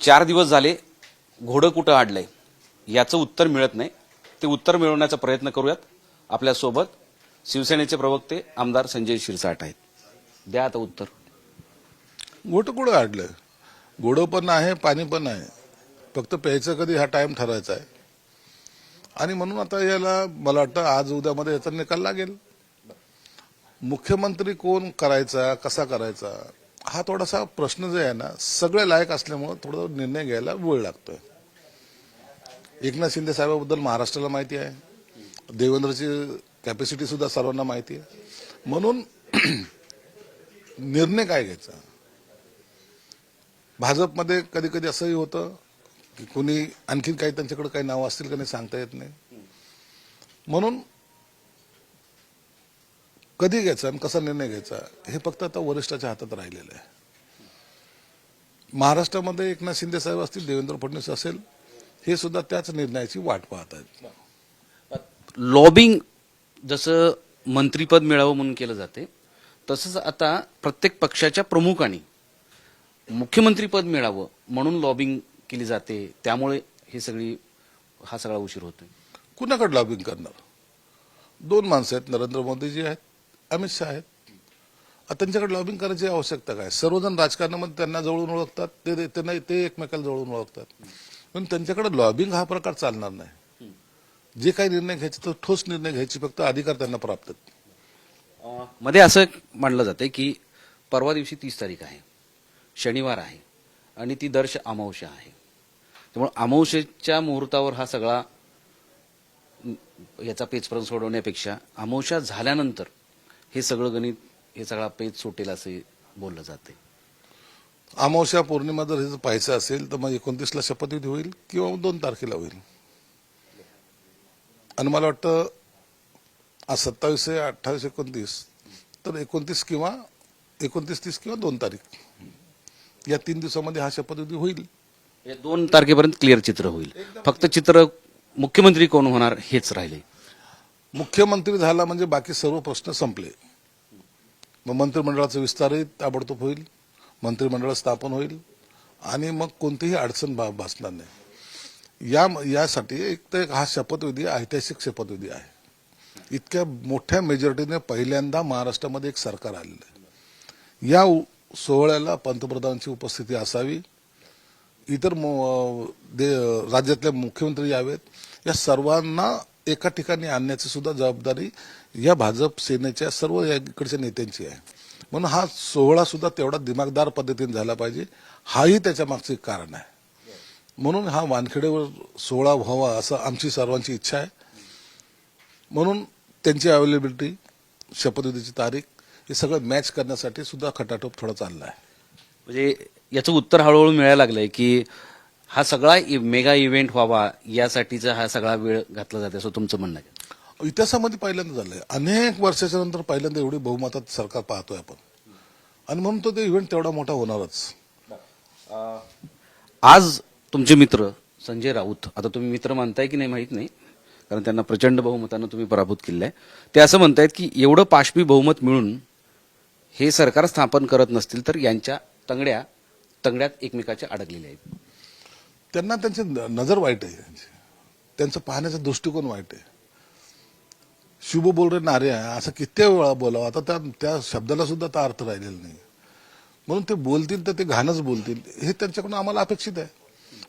चार दिवस झाले घोडं कुठं अडलंय याचं उत्तर मिळत नाही. ते उत्तर मिळवण्याचा प्रयत्न करूयात. आपल्यासोबत शिवसेनेचे प्रवक्ते आमदार संजय शिरसाट आहेत. द्या आता उत्तर. घोटं कुठं काढलं घोडं पण आहे पाणी पण आहे. फक्त प्यायचं कधी हा टाइम ठरायचा आहे. आणि म्हणून आता याला मला वाटतं आज उद्यामध्ये याचा निकाल लागेल. मुख्यमंत्री कोण करायचा कसा करायचा? हा थोडासा प्रश्न जो आहे ना सगळे लायक असल्यामुळं थोडा निर्णय घ्यायला वेळ लागतोय. एकनाथ शिंदे साहेबाबद्दल महाराष्ट्राला माहिती आहे. देवेंद्रची कॅपॅसिटी सुद्धा सर्वांना माहिती आहे. म्हणून निर्णय काय घ्यायचा? भाजपमध्ये कधी कधी असंही होतं की कोणी आणखीन काही त्यांच्याकडे काही नावं असतील का नाही सांगता येत नाही. म्हणून कधी घ्यायचा आणि कसा निर्णय घ्यायचा हे फक्त आता वरिष्ठाच्या हातात राहिलेलं आहे. महाराष्ट्रामध्ये एकनाथ शिंदे साहेब असतील देवेंद्र फडणवीस असेल हे सुद्धा त्याच निर्णयाची वाट पाहत आहेत. लॉबिंग जसं मंत्रीपद मिळावं म्हणून केलं जाते तसंच आता प्रत्येक पक्षाच्या प्रमुखांनी मुख्यमंत्रीपद मिळावं म्हणून लॉबिंग केली जाते त्यामुळे ही सगळी हा सगळा उशीर होतोय. कुणाकडे लॉबिंग करणार? दोन माणसं आहेत नरेंद्र मोदीजी आहेत अमित शहा आहेत. त्यांच्याकडे लॉबिंग करायची आवश्यकता काय? सर्वजण राजकारणामध्ये त्यांना जवळून ओळखतात ते त्यांना ते एकमेकाला जवळून ओळखतात. पण त्यांच्याकडे लॉबिंग हा प्रकार चालणार नाही. जे काही निर्णय घ्यायचे तो ठोस निर्णय घ्यायची फक्त अधिकार त्यांना प्राप्त मध्ये असं मानलं जाते की परवा दिवशी तीस तारीख आहे. शनिवार आहे. आणि ती दर्श अमावस्या आहे. त्यामुळे अमावशेच्या मुहूर्तावर हा सगळा याचा पेचपर्यंत सोडवण्यापेक्षा अमावशा झाल्यानंतर हे सगळं गणित हे सगळा पेच सुटेल असे बोललं जाते. अमावस्या पौर्णिमा जर हे पाहायचं असेल तर मग एकोणतीसला शपथविधी होईल किंवा दोन तारखेला होईल? आणि मला वाटतं आज सत्तावीस आहे अठ्ठावीस एकोणतीस तर एकोणतीस किंवा एकोणतीस तीस किंवा दोन तारीख. या तीन दिवसामध्ये हा शपथविधी होईल. हे दोन तारखेपर्यंत क्लिअर चित्र होईल. फक्त चित्र मुख्यमंत्री कोण होणार हेच राहिले. मुख्यमंत्री झाला म्हणजे बाकी सर्व प्रश्न संपले. मग मंत्रिमंडळाचा विस्तारही ताबडतोब होईल मंत्रिमंडळ स्थापन होईल आणि मग कोणतीही अडचण भा भासणार नाही. या यासाठी एक तर हा शपथविधी ऐतिहासिक शपथविधी आहे. इतक्या मोठ्या मेजॉरिटीने पहिल्यांदा महाराष्ट्रामध्ये एक सरकार आलेलं आहे. या सोहळ्याला पंतप्रधानांची उपस्थिती असावी. इतर मो- दे- राज्यातले मुख्यमंत्री यावेत. या सर्वांना एका ठिकाणी आणण्याची सुद्धा जबाबदारी या भाजप सेनेच्या सर्व या इकडच्या नेत्यांची आहे. म्हणून हा सोहळा सुद्धा तेवढा दिमागदार पद्धतीने झाला पाहिजे. हाही त्याच्या मागचं एक कारण आहे. म्हणून हा वानखेडेवर सोहळा व्हावा असं आमची सर्वांची इच्छा आहे. म्हणून त्यांची अवेलेबिलिटी शपथविधीची तारीख हे सगळं मॅच करण्यासाठी सुद्धा खटाटोप थोडा चालला आहे. म्हणजे याचं उत्तर हळूहळू मिळायला लागलंय की हा सगळा मेगा इव्हेंट व्हावा यासाठीचा हा सगळा वेळ घातला जाते असं तुमचं म्हणणं आहे इतिहासामध्ये पहिल्यांदा झालंय. अनेक वर्षाच्या नंतर पहिल्यांदा एवढी बहुमतात सरकार पाहतोय आपण. आणि म्हणून तो ते इव्हेंट तेवढा मोठा होणारच. आज तुमचे मित्र संजय राऊत आता तुम्ही मित्र मानताय की नाही माहीत नाही कारण त्यांना प्रचंड बहुमतानं तुम्ही पराभूत केलं आहे ते असं म्हणतायत की एवढं पाशवी बहुमत मिळून हे सरकार स्थापन करत नसतील तर यांच्या तंगड्या तंगड्यात एकमेकाच्या अडकलेल्या आहेत. त्यांना त्यांची नजर वाईट आहे त्यांची. त्यांचं पाहण्याचा दृष्टिकोन वाईट आहे. शुभ बोल रे नारे आहे. असं किती वेळा बोलावं. आता त्या त्या शब्दाला सुद्धा तर अर्थ राहिलेला नाही. म्हणून ते बोलतील तर ते घाणच बोलतील. हे त्यांच्याकडून आम्हाला अपेक्षित आहे.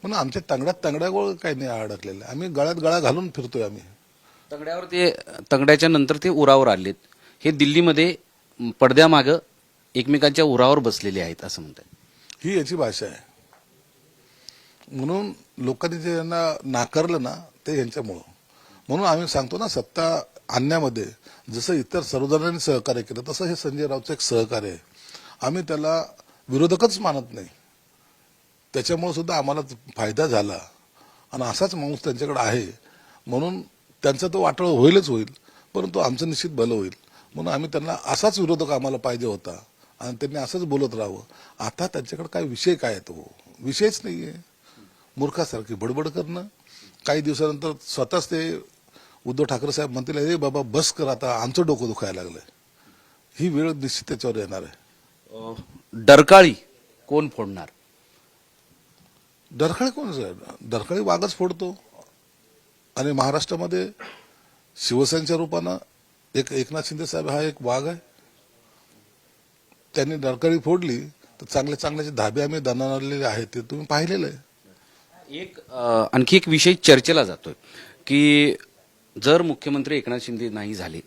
म्हणून आमच्या तंगड्यात तंगड्यागोळ काही नाही अडकलेलं. आम्ही गळ्यात गळा घालून फिरतोय आम्ही. तंगड्यावर ते तंगड्याच्या नंतर ते उरावर आलेत. हे दिल्लीमध्ये पडद्यामागं एकमेकांच्या उरावर बसलेले आहेत असं म्हणतात. ही याची भाषा आहे. म्हणून लोकांनी जे यांना नाकारलं ना ते यांच्यामुळं. म्हणून आम्ही सांगतो ना सत्ता आणण्यामध्ये जसं इतर सर्वजणांनी सहकार्य केलं तसं हे संजय रावचं एक सहकार्य आहे. आम्ही त्याला विरोधकच मानत नाही. त्याच्यामुळे सुद्धा आम्हाला फायदा झाला. आणि असाच माणूस त्यांच्याकडे आहे. म्हणून त्यांचा तो वाटळ होईलच होईल परंतु आमचं निश्चित भलं होईल. म्हणून आम्ही त्यांना असाच विरोधक आम्हाला पाहिजे होता. आणि त्यांनी असंच बोलत राहावं. आता त्यांच्याकडे काय विषय काय तो? विषयच आहे मूर्खासारखी बडबड करणं. काही दिवसानंतर स्वतःच ते उद्धव ठाकरे साहेब म्हणतील अरे बाबा बस कर आता आमचं डोकं दुखायला लागलंय. ही वेळ निश्चित त्याच्यावर येणार आहे. डरकाळी कोण फोडणार? डरखळे कोण डरखळे वाघच फोडतो. आणि महाराष्ट्रामध्ये शिवसेनेच्या रूपानं एक एकनाथ शिंदे साहेब हा एक वाघ आहे. त्यांनी डरकळी फोडली तर चांगले चांगले जे धाबे आम्ही दणारलेले आहेत ते तुम्ही पाहिलेलं आहे. एक आणखी एक विषय चर्चेला जातोय की जर मुख्यमंत्री एकनाथ शिंदे नाही झाले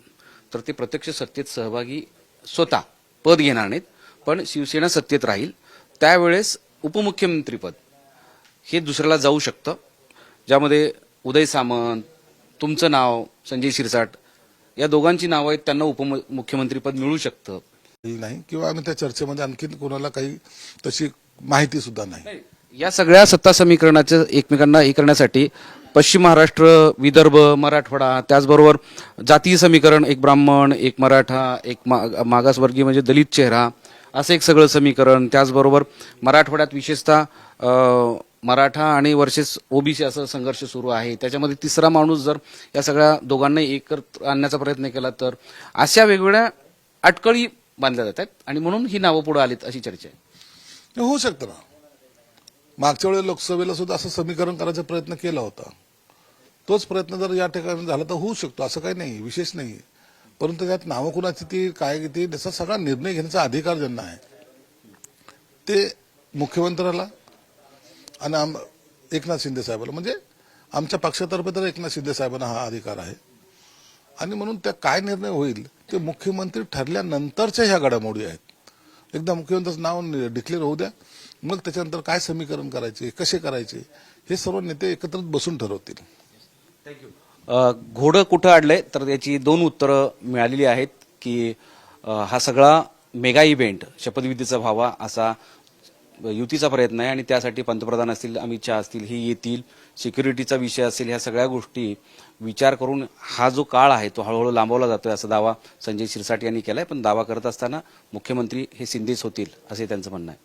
तर ते प्रत्यक्ष सत्तेत सहभागी स्वतः पद घेणार नाहीत पण शिवसेना सत्तेत राहील. त्यावेळेस उपमुख्यमंत्रीपद हे दुसऱ्याला जाऊ शकतं ज्यामध्ये उदय सामंत तुमचं नाव संजय शिरसाट या दोघांची नावं आहेत त्यांना उपमुख्यमंत्रीपद मिळू शकतं. नाही किंवा आम्ही त्या चर्चेमध्ये आणखीन कोणाला काही तशी माहिती सुद्धा नाही या सगळ्या सत्ता समीकरणाचं एकमेकांना हे करण्यासाठी पश्चिम महाराष्ट्र विदर्भ मराठवाडा त्याचबरोबर जातीय समीकरण एक ब्राह्मण एक मराठा एक मा- मागासवर्गीय म्हणजे दलित चेहरा असं एक सगळं समीकरण. त्याचबरोबर मराठवाड्यात विशेषतः मराठा आणि वर्सेस ओबीसी असं संघर्ष सुरू आहे. त्याच्यामध्ये तिसरा माणूस जर या सगळ्या दोघांना एकत्र आणण्याचा प्रयत्न केला तर अशा वेगवेगळ्या अटकळी बांधल्या जातात आणि म्हणून ही नावं पुढे आलीत अशी चर्चा आहे. होऊ शकतं ना. मागच्या वेळेला लोकसभेला सुद्धा असं समीकरण करायचा प्रयत्न केला होता. तोच प्रयत्न जर या ठिकाणी झाला तर होऊ शकतो असं काही नाही विशेष नाही. परंतु त्यात नावं कुणाची ती काय ती त्याचा सगळा निर्णय घेण्याचा अधिकार ज्यांना आहे ते मुख्यमंत्र्याला आणि आम एकनाथ शिंदे साहेबाला. म्हणजे आमच्या पक्षातर्फे तर एकनाथ शिंदे साहेबांना हा अधिकार आहे. आणि म्हणून त्या काय निर्णय होईल ते मुख्यमंत्री ठरल्यानंतरच्या ह्या घडामोडी आहेत. एकदा मुख्यमंत्र्याचं नाव डिक्लेअर होऊ द्या. मग त्याच्यानंतर काय समीकरण करायचे कसे करायचे हे सर्व नेते एकत्रित बसून ठरवतील. घोडं कुठं अडलंय तर त्याची दोन उत्तरं मिळालेली आहेत की हा सगळा मेगा इव्हेंट शपथविधीचा व्हावा असा युतीचा प्रयत्न आहे आणि त्यासाठी पंतप्रधान असतील अमित शहा असतील हे येतील सिक्युरिटीचा विषय असेल ह्या सगळ्या गोष्टी विचार करून हा जो काळ आहे तो हळूहळू लांबवला जातोय असा दावा संजय शिरसाट यांनी केलाय. पण दावा करत असताना मुख्यमंत्री हे शिंदेच होतील असे त्यांचं म्हणणं आहे.